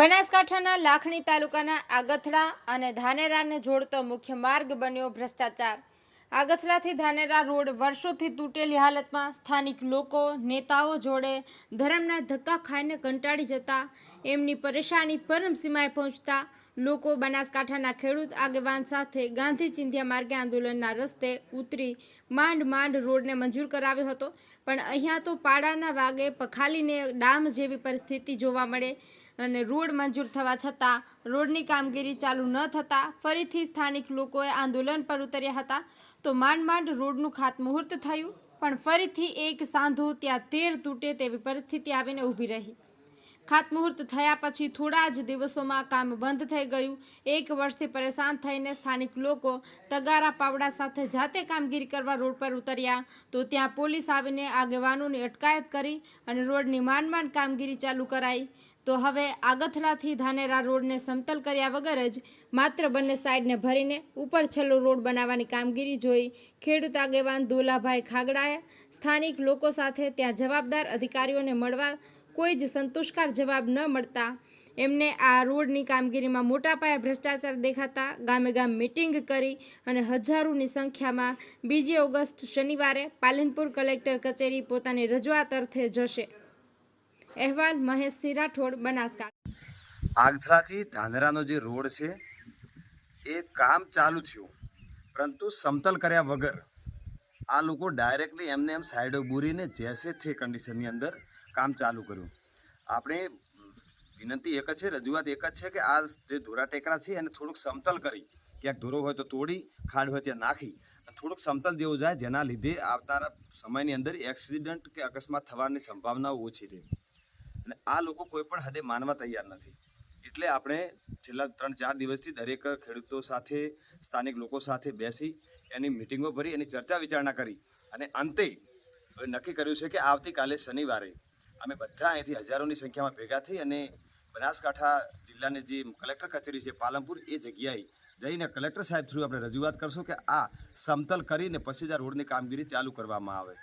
બનાસકાંઠાના લાખણી તાલુકાના આગથડા અને ધાનેરાને જોડતો મુખ્ય માર્ગ બન્યો ભ્રષ્ટાચાર. આગથડાથી ધાનેરા રોડ વર્ષોથી તૂટેલી હાલતમાં સ્થાનિક લોકો, નેતાઓ જોડે ધર્મના ધક્કા ખાઈને કંટાળી જતા, એમની પરેશાની પરમસીમાએ પહોંચતા લોકો બનાસકાંઠાના ખેડૂત આગેવાન સાથે ગાંધી ચિંધ્યા માર્ગે આંદોલનના રસ્તે ઉતરી માંડ માંડ રોડને મંજૂર કરાવ્યો હતો. પણ અહીંયા તો પાડાના વાગે પખાલીને ડામ જેવી પરિસ્થિતિ જોવા મળે અને રોડ મંજૂર થવા છતાં રોડની કામગીરી ચાલુ ન થતાં ફરીથી સ્થાનિક લોકોએ આંદોલન પર ઉતર્યા હતા. તો માંડ માંડ રોડનું ખાતમુહૂર્ત થયું, પણ ફરીથી એક સાંધો ત્યાં તેર તૂટે તેવી પરિસ્થિતિ આવીને ઊભી રહી. ખાતમુહૂર્ત થયા પછી થોડા જ દિવસોમાં કામ બંધ થઈ ગયું. એક વર્ષથી પરેશાન થઈને સ્થાનિક લોકો તગારા પાવડા સાથે જાતે કામગીરી કરવા રોડ પર ઉતર્યા. તો ત્યાં પોલીસ આવીને આગેવાનોની અટકાયત કરી અને રોડની માંડ માંડ કામગીરી ચાલુ કરાઈ. તો હવે આગથલાથી ધાનેરા રોડને સમતલ કર્યા વગર જ માત્ર બંને સાઈડને ભરીને ઉપર છેલ્લો રોડ બનાવવાની કામગીરી જોઈ ખેડૂત આગેવાન દોલાભાઈ ખાગડાએ સ્થાનિક લોકો સાથે ત્યાં જવાબદાર અધિકારીઓને મળવા કોઈ જ સંતુષ્કાર જવાબ ન મળતા. એમને આ રોડની કામગીરીમાં મોટા પાયે ભ્રષ્ટાચાર દેખાતા ગામે ગામ મિટિંગ કરી અને હજારોની સંખ્યામાં બીજી ઓગસ્ટ શનિવારે પાલનપુર કલેક્ટર કચેરી પોતાની રજૂઆત અર્થે જશે. અહેવાલ મહેશસિંહ રાઠોડ બનાસકાંઠા. આગથરાથી ધાંધરાનો જે રોડ છે, એ કામ ચાલુ થયું. પરંતુ સમતલ કર્યા વગર આ લોકો ડાયરેક્ટલી એમને એમ સાઈડો બૂરીને જેસે છે કન્ડિશનની અંદર કામ ચાલુ કર્યું. આપણે વિનંતી એક જ છે, રજૂઆત એક જ છે કે આ જે ધોરા ટેકરા છે એને થોડુંક સમતલ કરી. ક્યાંક ધોરો હોય તો તોડી, ખાડ હોય ત્યાં નાખી. થોડુંક સમતલ દેવું જાય, જેના લીધે આવનારા સમયની અંદર એક્સિડન્ટ કે અકસ્માત થવાની સંભાવનાઓ ઓછી રહે. અને આ લોકો કોઈ પણ હદે માનવા તૈયાર નથી. એટલે આપણે છેલ્લા ત્રણ ચાર દિવસથી દરેક ખેડૂતો સાથે, સ્થાનિક લોકો સાથે બેસી એની મિટિંગો ભરી, એની ચર્ચા વિચારણા કરી. અને અંતે નક્કી કર્યું છે કે આવતીકાલે શનિવારે અમે બધા અહીંથી હજારોની સંખ્યામાં ભેગા થઈ અને બનાસકાંઠા જિલ્લાની જે કલેક્ટર કચેરી છે, પાલનપુર, એ જગ્યાએ જઈને કલેક્ટર સાહેબ થ્રુ આપણે રજૂઆત કરશું કે આ સમતલ કરીને પછી જ આ રોડની કામગીરી ચાલુ કરવામાં આવે.